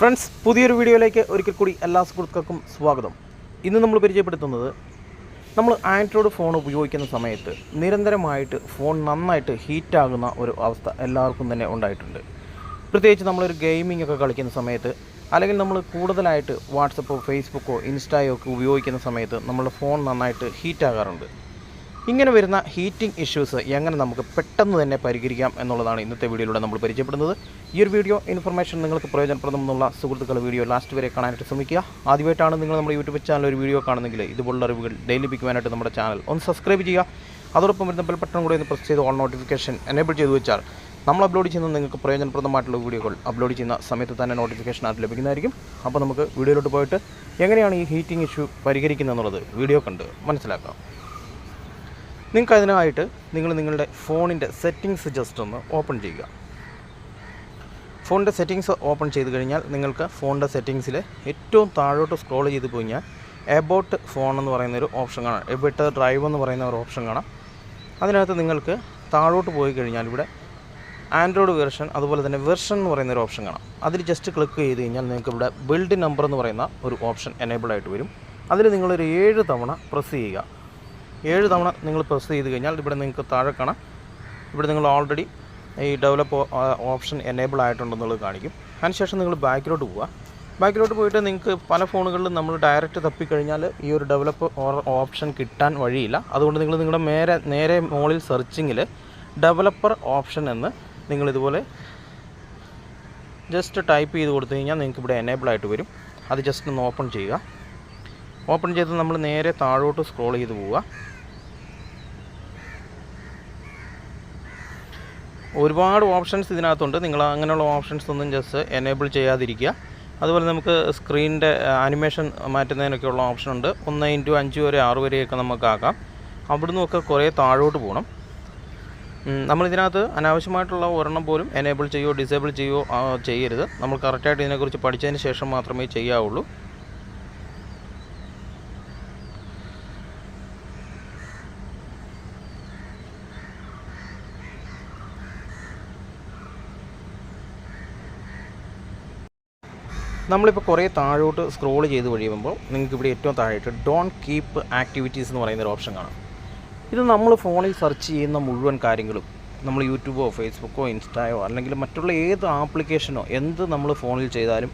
Friends പുതിയൊരു വീഡിയോയിലേക്ക് ഒരിക്കൽ കൂടി എല്ലാ സുഹൃത്തുക്കൾക്കും സ്വാഗതം. ഇന്ന് നമ്മൾ പരിചയപ്പെടുത്തുന്നത് നമ്മൾ ആൻഡ്രോയിഡ് ഫോൺ ഉപയോഗിക്കുന്ന സമയത്ത് നിരന്തരമായിട്ട് ഫോൺ നന്നായിട്ട് ഹീറ്റാകുന്ന ഒരു അവസ്ഥ എല്ലാവർക്കും തന്നെ ഉണ്ടായിട്ടുണ്ട്. പ്രത്യേകിച്ച് നമ്മളൊരു ഗെയിമിംഗ് ഒക്കെ കളിക്കുന്ന സമയത്ത് അല്ലെങ്കിൽ നമ്മൾ കൂടുതലായിട്ട് വാട്സപ്പോ ഫേസ്ബുക്കോ ഇൻസ്റ്റായോ ഒക്കെ ഉപയോഗിക്കുന്ന സമയത്ത് നമ്മുടെ ഫോൺ നന്നായിട്ട് ഹീറ്റാകാറുണ്ട് ഇങ്ങനെ വരുന്ന ഹീറ്റിംഗ് ഇഷ്യൂസ് എങ്ങനെ നമുക്ക് പെട്ടെന്ന് തന്നെ പരിഹരിക്കാം എന്നുള്ളതാണ് ഇന്നത്തെ വീഡിയോയിലൂടെ നമ്മൾ പരിചയപ്പെടുന്നത്. ഈ ഒരു വീഡിയോ ഇൻഫർമേഷൻ നിങ്ങൾക്ക് പ്രയോജനപ്രദം എന്നുള്ള സുഹൃത്തുക്കൾ വീഡിയോ ലാസ്റ്റ് വരെ കാണാനായിട്ട് ശ്രമിക്കുക. ആദ്യമായിട്ടാണ് നിങ്ങൾ നമ്മുടെ യൂട്യൂബ് ചാനൽ ഒരു വീഡിയോ കാണുന്നെങ്കിൽ ഇതുപോലുള്ള അറിവുകൾ ഡെയിലി പിക്കുവാനായിട്ട് നമ്മുടെ ചാനൽ ഒന്ന് സബ്സ്ക്രൈബ് ചെയ്യുക. അതോടൊപ്പം വരുന്ന ബെൽ ബട്ടൺ കൂടി ഒന്ന് പ്രസ് ചെയ്ത് ഓൺ നോട്ടിഫിക്കേഷൻ എനേബിൾ ചെയ്തു വെച്ചാൽ നമ്മൾ അപ്ലോഡ് ചെയ്യുന്ന നിങ്ങൾക്ക് പ്രയോജനപ്രദമായിട്ടുള്ള വീഡിയോകൾ അപ്ലോഡ് ചെയ്യുന്ന സമയത്ത് തന്നെ നോട്ടിഫിക്കേഷൻ അത് ലഭിക്കുന്നതായിരിക്കും. അപ്പോൾ നമുക്ക് വീഡിയോയിലോട്ട് പോയിട്ട് എങ്ങനെയാണ് ഈ ഹീറ്റിംഗ് ഇഷ്യൂ പരിഹരിക്കുന്നത് എന്നുള്ളത് വീഡിയോ കണ്ട് മനസ്സിലാക്കാം. നിങ്ങൾക്ക് അതിനായിട്ട് നിങ്ങൾ നിങ്ങളുടെ ഫോണിന്റെ സെറ്റിങ്സ് ജസ്റ്റ് ഒന്ന് ഓപ്പൺ ചെയ്യുക. ഫോണിന്റെ സെറ്റിങ്സ് ഓപ്പൺ ചെയ്ത് കഴിഞ്ഞാൽ നിങ്ങൾക്ക് ഫോണിന്റെ സെറ്റിങ്സിൽ ഏറ്റവും താഴോട്ട് സ്ക്രോൾ ചെയ്ത് കഴിഞ്ഞാൽ എബൌട്ട് ഫോൺ എന്ന് പറയുന്ന ഒരു ഓപ്ഷൻ കാണാം. എബൌട്ട് ഡ്രൈവ് എന്ന് പറയുന്ന ഒരു ഓപ്ഷൻ കാണാം. അതിനകത്ത് നിങ്ങൾക്ക് താഴോട്ട് പോയി കഴിഞ്ഞാൽ ഇവിടെ ആൻഡ്രോയിഡ് വെർഷൻ അതുപോലെ തന്നെ വെർഷൻ എന്ന് പറയുന്ന ഒരു ഓപ്ഷൻ കാണാം. അതിൽ ജസ്റ്റ് ക്ലിക്ക് ചെയ്ത് കഴിഞ്ഞാൽ നിങ്ങൾക്ക് ഇവിടെ ബിൽഡ് നമ്പർ എന്ന് പറയുന്ന ഒരു ഓപ്ഷൻ എനേബിൾ ആയിട്ട് വരും. അതിൽ നിങ്ങളൊരു ഏഴ് തവണ പ്രസ് ചെയ്യുക. ഏഴ് തവണ നിങ്ങൾ പ്രസ് ചെയ്ത് കഴിഞ്ഞാൽ ഇവിടെ നിങ്ങൾക്ക് താഴെ കാണാം. ഇവിടെ നിങ്ങൾ ഓൾറെഡി ഈ ഡെവലപ്പ് ഓപ്ഷൻ എനേബിൾ ആയിട്ടുണ്ടെന്നുള്ളത് കാണിക്കും. അതിനുശേഷം നിങ്ങൾ ബാക്കിലോട്ട് പോവുക. ബാക്കിലോട്ട് പോയിട്ട് നിങ്ങൾക്ക് പല ഫോണുകളിലും നമ്മൾ ഡയറക്റ്റ് തപ്പിക്കഴിഞ്ഞാൽ ഈ ഒരു ഡെവലപ്പ് ഓപ്ഷൻ കിട്ടാൻ വഴിയില്ല. അതുകൊണ്ട് നിങ്ങൾ നിങ്ങളുടെ നേരെ നേരെ മുകളിൽ സെർച്ചിങ്ങിൽ ഡെവലപ്പർ ഓപ്ഷൻ എന്ന് നിങ്ങളിതുപോലെ ജസ്റ്റ് ടൈപ്പ് ചെയ്ത് കൊടുത്തു കഴിഞ്ഞാൽ നിങ്ങൾക്ക് ഇവിടെ എനേബിൾ ആയിട്ട് വരും. അത് ജസ്റ്റ് ഒന്ന് ഓപ്പൺ ചെയ്യുക. ഓപ്പൺ ചെയ്ത് നമ്മൾ നേരെ താഴോട്ട് സ്ക്രോൾ ചെയ്ത് പോവുക. ഒരുപാട് ഓപ്ഷൻസ് ഇതിനകത്തുണ്ട്. നിങ്ങൾ അങ്ങനെയുള്ള ഓപ്ഷൻസ് ഒന്നും ജസ്റ്റ് എനേബിൾ ചെയ്യാതിരിക്കുക. അതുപോലെ നമുക്ക് സ്ക്രീനിന്റെ ആനിമേഷൻ മാറ്റുന്നതിനൊക്കെയുള്ള ഓപ്ഷൻ ഉണ്ട്. ഒന്ന് ഇന്റു അഞ്ച് വരെ ആറ് വരെയൊക്കെ നമുക്ക് ആക്കാം അവിടുന്ന് ഒക്കെ കുറേ താഴോട്ട് പോകണം നമ്മളിതിനകത്ത് അനാവശ്യമായിട്ടുള്ള ഒരെണ്ണം പോലും എനേബിൾ ചെയ്യുകയോ ഡിസേബിൾ ചെയ്യുകയോ ചെയ്യരുത്. നമ്മൾ കറക്റ്റായിട്ട് ഇതിനെക്കുറിച്ച് പഠിച്ചതിന് ശേഷം മാത്രമേ ചെയ്യാവുള്ളൂ. നമ്മളിപ്പോൾ കുറേ താഴോട്ട് സ്ക്രോൾ ചെയ്ത് കഴിയുമ്പോൾ നിങ്ങൾക്ക് ഇവിടെ ഏറ്റവും താഴെയായിട്ട് ഡോണ്ട് കീപ്പ് ആക്ടിവിറ്റീസ് എന്ന് പറയുന്ന ഒരു ഓപ്ഷൻ കാണാം. ഇത് നമ്മൾ ഫോണിൽ സെർച്ച് ചെയ്യുന്ന മുഴുവൻ കാര്യങ്ങളും നമ്മൾ യൂട്യൂബോ ഫേസ്ബുക്കോ ഇൻസ്റ്റായോ അല്ലെങ്കിൽ മറ്റുള്ള ഏത് ആപ്ലിക്കേഷനോ എന്ത് നമ്മൾ ഫോണിൽ ചെയ്താലും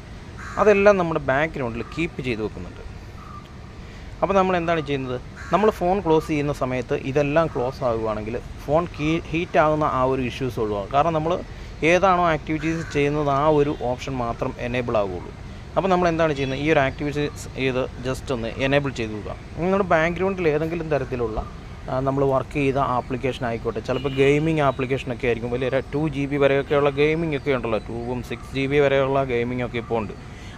അതെല്ലാം നമ്മുടെ ബാക്ക്ഗ്രൗണ്ടിൽ കീപ്പ് ചെയ്ത് വെക്കുന്നുണ്ട്. അപ്പോൾ നമ്മൾ എന്താണ് ചെയ്യുന്നത്? നമ്മൾ ഫോൺ ക്ലോസ് ചെയ്യുന്ന സമയത്ത് ഇതെല്ലാം ക്ലോസ് ആകുവാണെങ്കിൽ ഫോൺ കീ ഹീറ്റ് ആകുന്ന ആ ഒരു ഇഷ്യൂസ് ഒഴിവാകും കാരണം നമ്മൾ ഏതാണോ ആക്ടിവിറ്റീസ് ചെയ്യുന്നത് ആ ഒരു ഓപ്ഷൻ മാത്രം എനേബിൾ ആകുള്ളൂ അപ്പോൾ നമ്മൾ എന്താണ് ചെയ്യുന്നത്? ഈ ഒരു ആക്ടിവിറ്റീസ് ചെയ്ത് ജസ്റ്റ് ഒന്ന് എനേബിൾ ചെയ്ത് കൊടുക്കുക. നിങ്ങളുടെ ബാക്ക്ഗ്രൗണ്ടിൽ ഏതെങ്കിലും തരത്തിലുള്ള നമ്മൾ വർക്ക് ചെയ്ത ആപ്ലിക്കേഷൻ ആയിക്കോട്ടെ. ചിലപ്പോൾ ഗെയിമിംഗ് ആപ്ലിക്കേഷനൊക്കെ ആയിരിക്കും. വലിയ ടു ജി ബി വരെയൊക്കെയുള്ള ഗെയിമിംഗ് ഒക്കെ ഉണ്ടല്ലോ. ടൂവും സിക്സ് ജി ബി വരെയുള്ള ഗെയിമിംഗ് ഒക്കെ ഇപ്പോൾ ഉണ്ട്.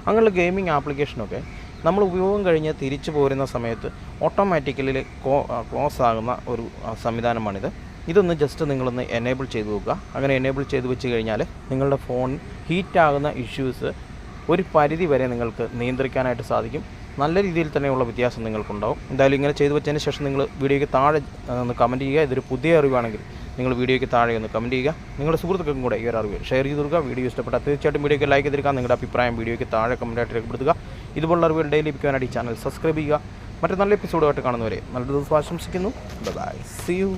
അങ്ങനെയുള്ള ഗെയിമിംഗ് ആപ്ലിക്കേഷനൊക്കെ നമ്മൾ ഉപയോഗം കഴിഞ്ഞ് തിരിച്ചു പോരുന്ന സമയത്ത് ഓട്ടോമാറ്റിക്കലി ക്ലോസ് ആകുന്ന ഒരു സംവിധാനമാണിത്. ഇതൊന്ന് ജസ്റ്റ് നിങ്ങളൊന്ന് എനേബിൾ ചെയ്ത് നോക്കുക. അങ്ങനെ എനേബിൾ ചെയ്ത് വെച്ച് കഴിഞ്ഞാൽ നിങ്ങളുടെ ഫോൺ ഹീറ്റ് ആകുന്ന ഇഷ്യൂസ് ഒരു പരിധി വരെ നിങ്ങൾക്ക് നിയന്ത്രിക്കാനായിട്ട് സാധിക്കും. നല്ല രീതിയിൽ തന്നെയുള്ള വ്യത്യാസം നിങ്ങൾക്കുണ്ടാവും. എന്തായാലും ഇങ്ങനെ ചെയ്തു വെച്ചതിന് ശേഷം നിങ്ങൾ വീഡിയോയ്ക്ക് താഴെ ഒന്ന് കമന്റ് ചെയ്യുക. ഇതൊരു പുതിയ അറിവാണെങ്കിൽ നിങ്ങൾ വീഡിയോയ്ക്ക് താഴെ ഒന്ന് കമന്റ് ചെയ്യുക. നിങ്ങളുടെ സുഹൃത്തുക്കൾക്കും കൂടെ ഈ ഒരു അറിവ് ഷെയർ ചെയ്ത് കൊടുക്കുക. വീഡിയോ ഇഷ്ടപ്പെട്ടാൽ തീർച്ചയായിട്ടും വീഡിയോയ്ക്ക് ലൈക്ക് ചെയ്തിരിക്കുക. നിങ്ങളുടെ അഭിപ്രായം വീഡിയോയ്ക്ക് താഴെ കമന്റായിട്ട് രേഖപ്പെടുത്തുക. ഇതുപോലുള്ള അറിവുകൾ ഡെയിലി ലഭിക്കാനായിട്ട് ഈ ചാനൽ സബ്സ്ക്രൈബ് ചെയ്യുക. മറ്റു നല്ല എപ്പിസോഡുമായിട്ട് കാണുന്നവരെ നല്ല ദിവസം ആശംസിക്കുന്നു. By C U